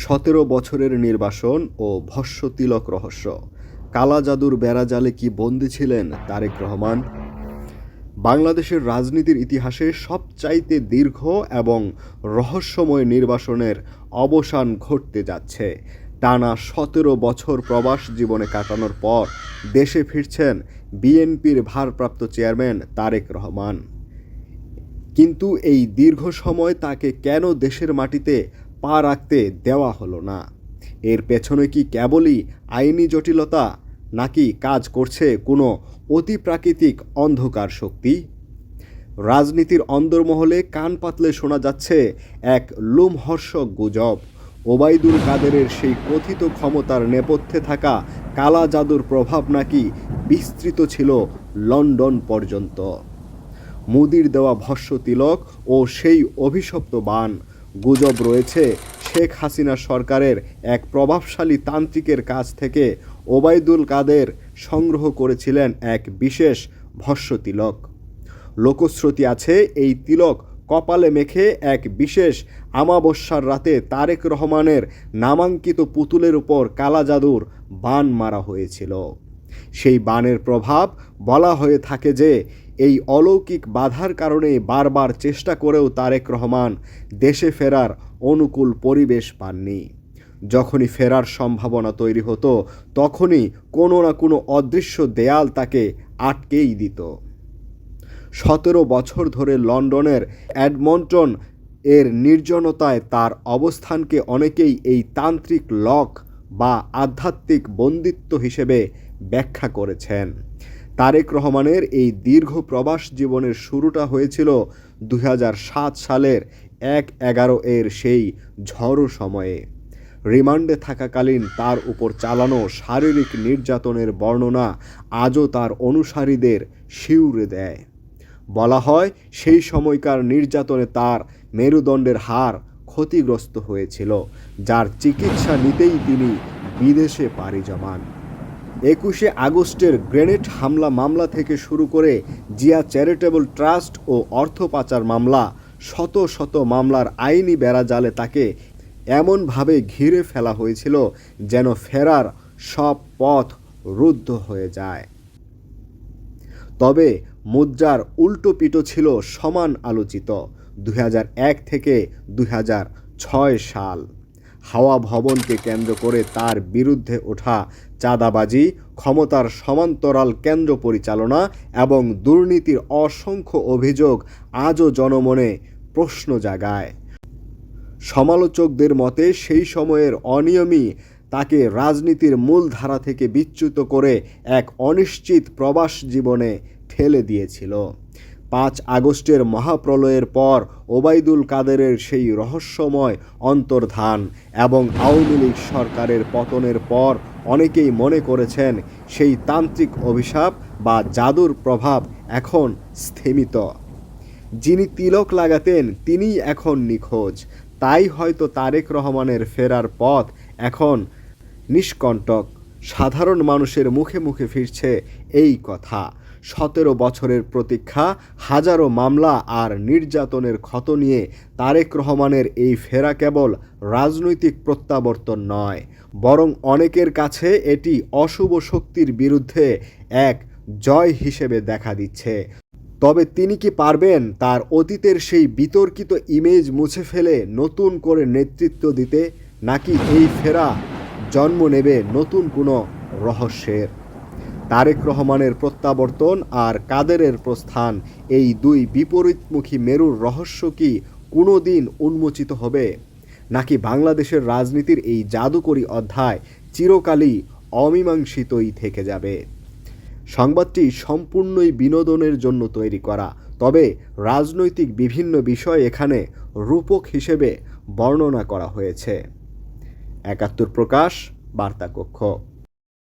সতেরো বছরের নির্বাসন ও ভস্য তিলক রহস্য। কালা জাদুর বেড়াজালে কি বন্দী ছিলেন তারেক রহমান? বাংলাদেশের রাজনীতির ইতিহাসে সবচাইতে দীর্ঘ এবং রহস্যময় নির্বাসনের অবসান ঘটতে যাচ্ছে। টানা সতেরো বছর প্রবাস জীবনে কাটানোর পর দেশে ফিরছেন বিএনপির ভারপ্রাপ্ত চেয়ারম্যান তারেক রহমান। কিন্তু এই দীর্ঘ সময় তাকে কেন দেশের মাটিতে পা রাখতে দেওয়া হলো না। এর পেছনে কি কেবলই আইনি জটিলতা, নাকি কাজ করছে কোনো অতিপ্রাকৃতিক অন্ধকার শক্তি? রাজনীতির অন্দরমহলে কান পাতলে শোনা যাচ্ছে এক লোমহর্ষক গুজব। ওবায়দুল কাদেরের সেই কথিত ক্ষমতার নেপথ্যে থাকা কালা জাদুর প্রভাব নাকি বিস্তৃত ছিল লন্ডন পর্যন্ত। মুদির দেওয়া ভস্য তিলক ও সেই অভিশপ্ত বান গুজব রয়েছে শেখ হাসিনা সরকারের এক প্রভাবশালী তান্ত্রিকের কাছ থেকে ওবায়দুল কাদের সংগ্রহ করেছিলেন এক বিশেষ ভস্য তিলক লোকশ্রুতি আছে, এই তিলক কপালে মেখে এক বিশেষ আমাবস্যার রাতে তারেক রহমানের নামাঙ্কিত পুতুলের উপর কালা জাদুর বান মারা হয়েছিল। সেই বানের প্রভাব বলা হয়ে থাকে যে এই অলৌকিক বাধার কারণে বারবার চেষ্টা করেও তারেক রহমান দেশে ফেরার অনুকূল পরিবেশ পাননি। যখনই ফেরার সম্ভাবনা তৈরি হতো, তখনই কোনো না কোনো অদৃশ্য দেয়াল তাকে আটকেই দিত। সতেরো বছর ধরে লন্ডনের অ্যাডমন্টন এর নির্জনতায় তার অবস্থানকে অনেকেই এই তান্ত্রিক লক বা আধ্যাত্মিক বন্দিত্ব হিসেবে ব্যাখ্যা করেছেন। তারেক রহমানের এই দীর্ঘ প্রবাস জীবনের শুরুটা হয়েছিল দু হাজার সাত সালের এক এগারো এর সেই ঝড়ো সময়ে। রিমান্ডে থাকাকালীন তার উপর চালানো শারীরিক নির্যাতনের বর্ণনা আজও তার অনুসারীদের শিউরে দেয়। বলা হয়, সেই সময়কার নির্যাতনে তার মেরুদণ্ডের হার ক্ষতিগ্রস্ত হয়েছিল, যার চিকিৎসা নিতেই তিনি বিদেশে পাড়ি জমান। একুশে আগস্টের গ্রেনেড হামলা মামলা থেকে শুরু করে জিয়া চ্যারিটেবল ট্রাস্ট ও অর্থ পাচার মামলা, শত শত মামলার আইনি বেড়াজালে তাকে এমনভাবে ঘিরে ফেলা হয়েছিল যেন ফেরার সব পথ রুদ্ধ হয়ে যায়। তবে মুদ্রার উল্টো পিটো ছিল সমান আলোচিত দু হাজার এক থেকে দু হাজার ছয় সাল। হাওয়া ভবনকে কেন্দ্র করে তার বিরুদ্ধে ওঠা চাঁদাবাজি, ক্ষমতার সমান্তরাল কেন্দ্র পরিচালনা এবং দুর্নীতির অসংখ্য অভিযোগ আজও জনমনে প্রশ্ন জাগায়। সমালোচকদের মতে সেই সময়ের অনিয়মই তাকে রাজনীতির মূল ধারা থেকে বিচ্যুত করে এক অনিশ্চিত প্রবাস জীবনে ঠেলে দিয়েছিল। পাঁচ আগস্টের মহাপ্রলয়ের পর ওবায়দুল কাদেরের সেই রহস্যময় অন্তর্ধান এবং আওয়ামী লীগ সরকারের পতনের পর অনেকেই মনে করেছেন সেই তান্ত্রিক অভিশাপ বা জাদুর প্রভাব এখন স্থিমিত। যিনি তিলক লাগাতেন, তিনিই এখন নিখোঁজ। তাই হয়তো তারেক রহমানের ফেরার পথ এখন নিষ্কণ্টক। সাধারণ মানুষের মুখে মুখে ফিরছে এই কথা। সতেরো বছরের প্রতীক্ষা, হাজারো মামলা আর নির্যাতনের ক্ষত নিয়ে তারেক রহমানের এই ফেরা কেবল রাজনৈতিক প্রত্যাবর্তন নয়, বরং অনেকের কাছে এটি অশুভ শক্তির বিরুদ্ধে এক জয় হিসেবে দেখা দিচ্ছে। তবে তিনি কি পারবেন তার অতীতের সেই বিতর্কিত ইমেজ মুছে ফেলে নতুন করে নেতৃত্ব দিতে, নাকি এই ফেরা জন্ম নেবে নতুন কোনো রহস্যের? তারেক রহমানের প্রত্যাবর্তন আর কাদেরের প্রস্থান, এই দুই বিপরীতমুখী মেরুর রহস্য কি কোনো দিন উন্মোচিত হবে? নাকি বাংলাদেশের রাজনীতির এই জাদুকরী অধ্যায় চিরকালই অমীমাংসিতই থেকে যাবে? সংবাদটি সম্পূর্ণই বিনোদনের জন্য তৈরি করা, তবে রাজনৈতিক বিভিন্ন বিষয় এখানে রূপক হিসেবে বর্ণনা করা হয়েছে। একাত্তর প্রকাশ বার্তা কক্ষ